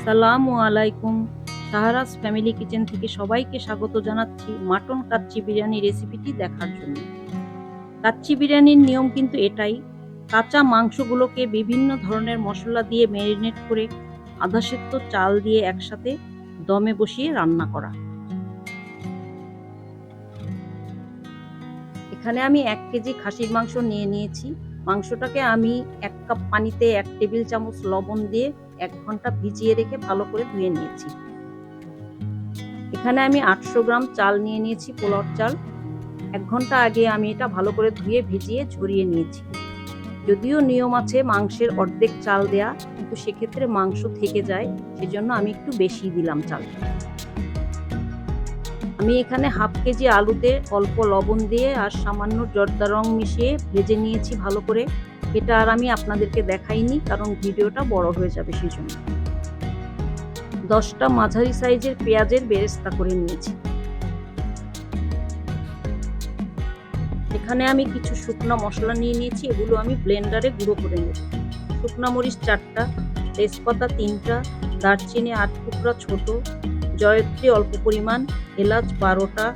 আসসালামু আলাইকুম। সাহারাস family kitchen থেকে সবাইকে স্বাগত জানাচ্ছি মাটন কাচ্চি বিরিয়ানি রেসিপিটি দেখার জন্য। কাচ্চি বিরিয়ানির নিয়ম কিন্তু এটাই, কাঁচা মাংসগুলোকে বিভিন্ন ধরনের মশলা দিয়ে ম্যারিনেট করে আধা সেদ্ধ চাল দিয়ে একসাথে দমে বসিয়ে রান্না করা। এখানে আমি এক কেজি খাসির মাংস নিয়ে নিয়েছি। মাংসটাকে আমি এক কাপ পানিতে এক টেবিল চামচ লবণ দিয়ে এক ঘণ্টা ভিজিয়ে রেখে ভালো করে ধুয়ে নিয়েছি। এখানে আমি আটশো গ্রাম চাল নিয়ে নিয়েছি পোলার চাল। এক ঘণ্টা আগে আমি এটা ভালো করে ধুয়ে ভিজিয়ে ঝরিয়ে নিয়েছি। যদিও নিয়ম আছে মাংসের অর্ধেক চাল দেয়া, কিন্তু সেক্ষেত্রে মাংস থেকে যায়, সেজন্য আমি একটু বেশি দিলাম চালটা। আমি এখানে হাফ কেজি আলুতে অল্প লবণ দিয়ে আর সামান্য জর্দা রং মিশিয়ে ভেজে নিয়েছি ভালো করে। এটা আর আমি আপনাদেরকে দেখাইনি কারণ ভিডিওটা বড় হয়ে যাবে সেই জন্য দশটা মাঝারি সাইজের পেঁয়াজের বেরেস্তা করে নিয়েছি। এখানে আমি কিছু শুকনো মশলা নিয়ে নিয়েছি, এগুলো আমি ব্লেন্ডারে গুঁড়ো করে নেব। শুকনো মরিচ চারটা, তেজপাতা তিনটা, দারচিনি আট টুকরা ছোট, জয়ত্রী অল্প পরিমাণ এলাচ বারোটা,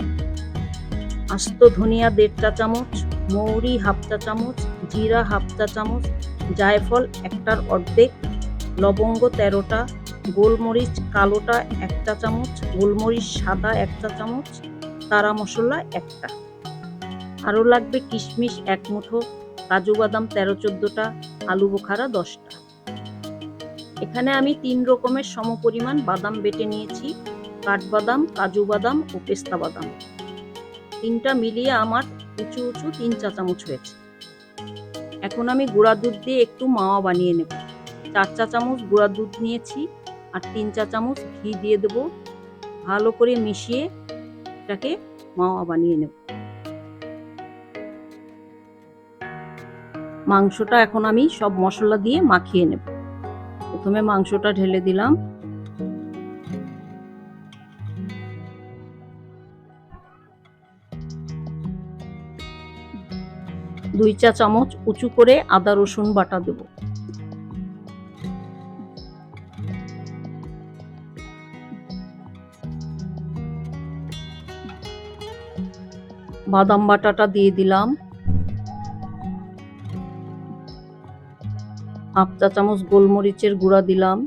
আস্ত ধনিয়া দেড় চা চামচ, মৌরি হাফ চা চামচ, জিরা হাফ চা চামচ, জায়ফল একটার অর্ধেক, লবঙ্গ তেরোটা, গোলমরিচ কালোটা এক চা চামচ, গোলমরিচ সাদা এক চা চামচ, তারা মশলা একটা। আরও লাগবে কিশমিশ এক মুঠো, কাজু বাদাম তেরো চোদ্দোটা, আলু বোখারা দশটা। এখানে আমি তিন রকমের সমপরিমাণ বাদাম বেটে নিয়েছি। কাঠবাদাম, কাজু বাদাম ও পেস্তা বাদাম। তিনটা মিলিয়ে আমার উঁচু উঁচু তিন চা চামচ হয়েছে। এখন আমি গুঁড়া দুধ দিয়ে একটু মাওয়া বানিয়ে নেব। চার চা চামচ গুঁড়া দুধ নিয়েছি আর তিন চা চামচ ঘি দিয়ে দেবো। ভালো করে মিশিয়ে এটাকে মাওয়া বানিয়ে নেব। মাংসটা এখন আমি সব মশলা দিয়ে মাখিয়ে নেব। প্রথমে মাংসটা ঢেলে দিলাম। দুই চা চামচ উঁচু করে আদা, রসুন বাটা দেব। বাদাম বাটাটা দিয়ে দিলাম। হাফ চা চামচ গোলমরিচের গুঁড়া দিলাম।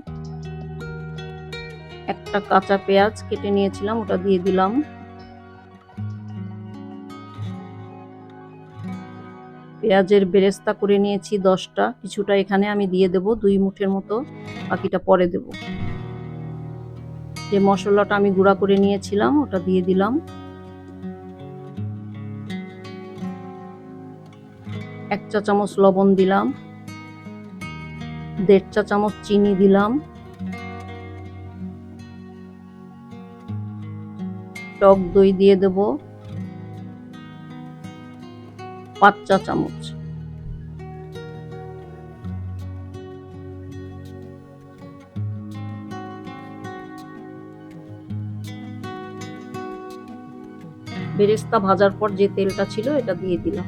একটা কাঁচা পেঁয়াজ কেটে নিয়েছিলাম, ওটা দিয়ে দিলাম। পেঁয়াজের বেরেস্তা করে নিয়েছি দশটা। কিছুটা এখানে আমি দিয়ে দেব, দুই মুঠের মতো। বাকিটা পরে দেব। যে মশলাটা আমি গুঁড়া করে নিয়েছিলাম, ওটা দিয়ে দিলাম। এক চা চামচ লবণ দিলাম। দেড় চা চামচ চিনি দিলাম। টক দই দিয়ে দেব। পাঁচ চা চামচ। বেরেস্তা ভাজার পর যে তেলটা ছিল, এটা দিয়ে দিলাম।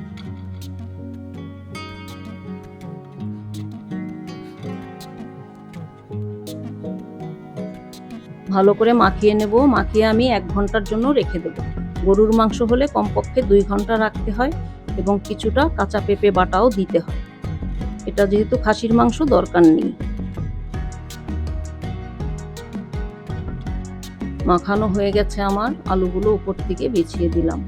ভালো করে মাখিয়ে নেব। মাখিয়ে আমি এক ঘণ্টার জন্য রেখে দেব। গরুর মাংস হলে কমপক্ষে দুই ঘণ্টা রাখতে হয়। এবং কিছুটা কাঁচা পেঁপে বাটাও দিতে হয়। এটা যেহেতু খাসির মাংস, দরকার নেই। মাখানো হয়ে গেছে আমার, আলুগুলো উপর থেকে বেছিয়ে দিলাম।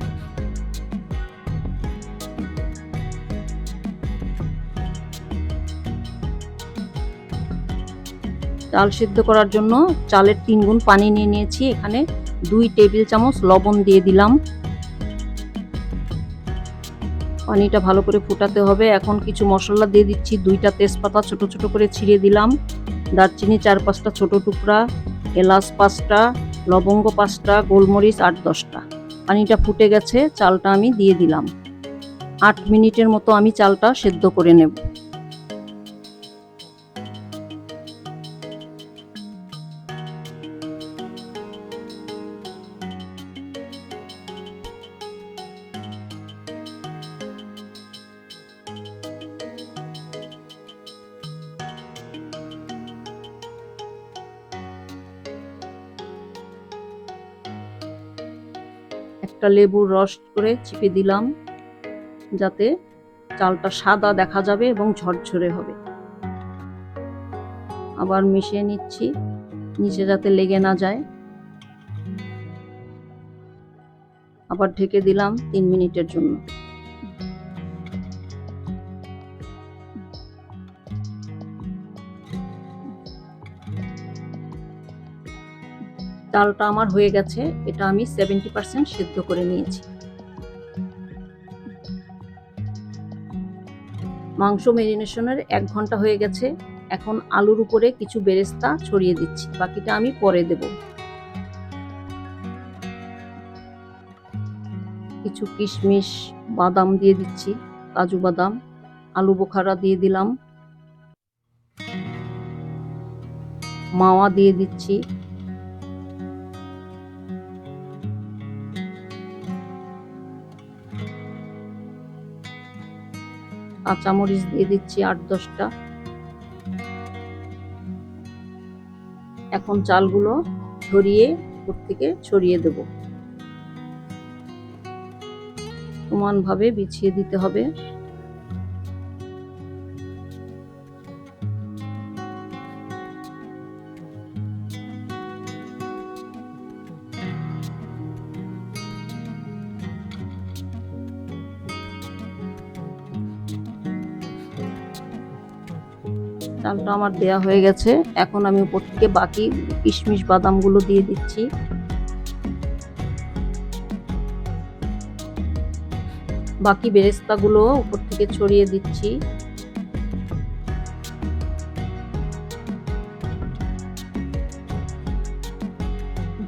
চাল সিদ্ধ করার জন্য চালের তিন গুণ পানি নিয়ে নিয়েছি। এখানে দুই টেবিল চামচ লবণ দিয়ে দিলাম। পানিটা ভালো করে ফুটাতে হবে। এখন কিছু মশলা দিয়ে দিচ্ছি। দুইটা তেজপাতা ছোট ছোট করে ছিঁড়ে দিলাম। দারচিনি চার পাঁচটা ছোট টুকরা, এলাচ পাঁচটা, লবঙ্গ পাঁচটা, গোলমরিচ আট দশটা। পানিটা ফুটে গেছে, চালটা আমি দিয়ে দিলাম। আট মিনিটের মতো আমি চালটা সেদ্ধ করে নেব। একটা লেবুর রস করে চিপে দিলাম যাতে চালটা সাদা দেখা যাবে এবং ঝরঝরে হবে। আবার মিশিয়ে নিচ্ছি, নিচে যাতে লেগে না যায়। আবার ঢেকে দিলাম তিন মিনিটের জন্য। ডালটা আমার হয়ে গেছে, এটা আমি সেভেন্টি পার্সেন্ট সেদ্ধ করে নিয়েছি। মাংস মেরিনেশনের এক ঘণ্টা হয়ে গেছে, এখন আলুর উপরে কিছু বেরেস্তা ছড়িয়ে দিচ্ছি, বাকিটা আমি পরে দেব। কিছু কিশমিশ, বাদাম দিয়ে দিচ্ছি, কাজু বাদাম, আলু বোখারা দিয়ে দিলাম। মাওয়া দিয়ে দিচ্ছি। কাঁচামরিচ দিয়ে দিচ্ছি আট দশটা। এখন চালগুলো ছড়িয়ে উপর থেকে ছড়িয়ে দেব। সমানভাবে বিছিয়ে দিতে হবে। চালটা আমার দেয়া হয়ে গেছে। এখন আমি উপর থেকে বাকি কিশমিশ বাদামগুলো দিয়ে দিচ্ছি। বাকি বেরেস্তাগুলো উপর থেকে ছড়িয়ে দিচ্ছি।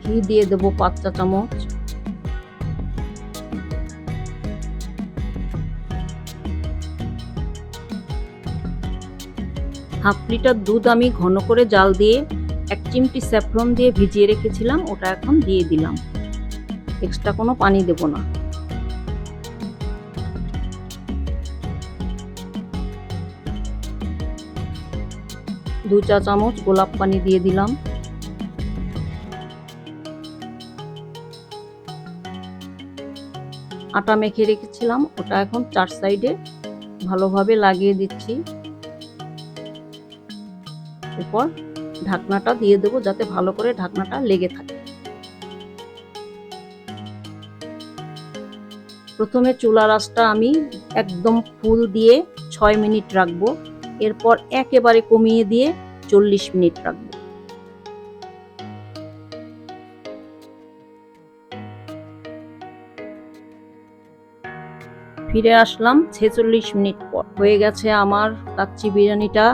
ঘি দিয়ে দেবো পাঁচ চা চামচ হাফ লিটার দুধ আমি ঘন করে জাল দিয়ে এক চিমটি স্যাফরন দিয়ে ভিজিয়ে রেখেছিলাম, ওটা এখন দিয়ে দিলাম। এক্সট্রা কোনো পানি দেব না। দু চা চামচ গোলাপ পানি দিয়ে দিলাম। আটা মেখে রেখেছিলাম, ওটা এখন চার সাইডে ভালোভাবে লাগিয়ে দিচ্ছি। এরপর ঢাকনাটা দিয়ে দেবো যাতে ভালো করে ঢাকনাটা লেগে থাকে। প্রথমে চুলা রাসটা আমি একদম ফুল দিয়ে ছয় মিনিট রাখব, এরপর একেবারে কমিয়ে দিয়ে চল্লিশ মিনিট রাখব। ফিরে আসলাম ছেচল্লিশ মিনিট পর। হয়ে গেছে আমার কাচ্চি বিরিয়ানিটা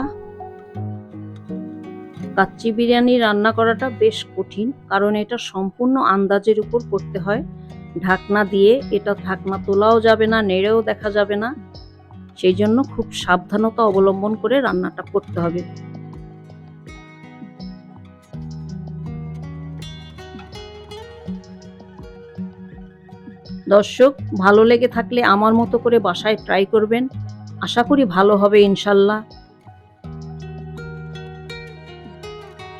কাচ্চি বিরিয়ানি রান্না করাটা বেশ কঠিন, কারণ এটা সম্পূর্ণ আন্দাজের উপর করতে হয়। ঢাকনা দিয়ে এটা ঢাকনা তোলাও যাবে না, নেড়েও দেখা যাবে না। সেই জন্য খুব সাবধানতা অবলম্বন করে রান্নাটা করতে হবে। দর্শক, ভালো লেগে থাকলে আমার মতো করে বাসায় ট্রাই করবেন। আশা করি ভালো হবে ইনশাল্লাহ।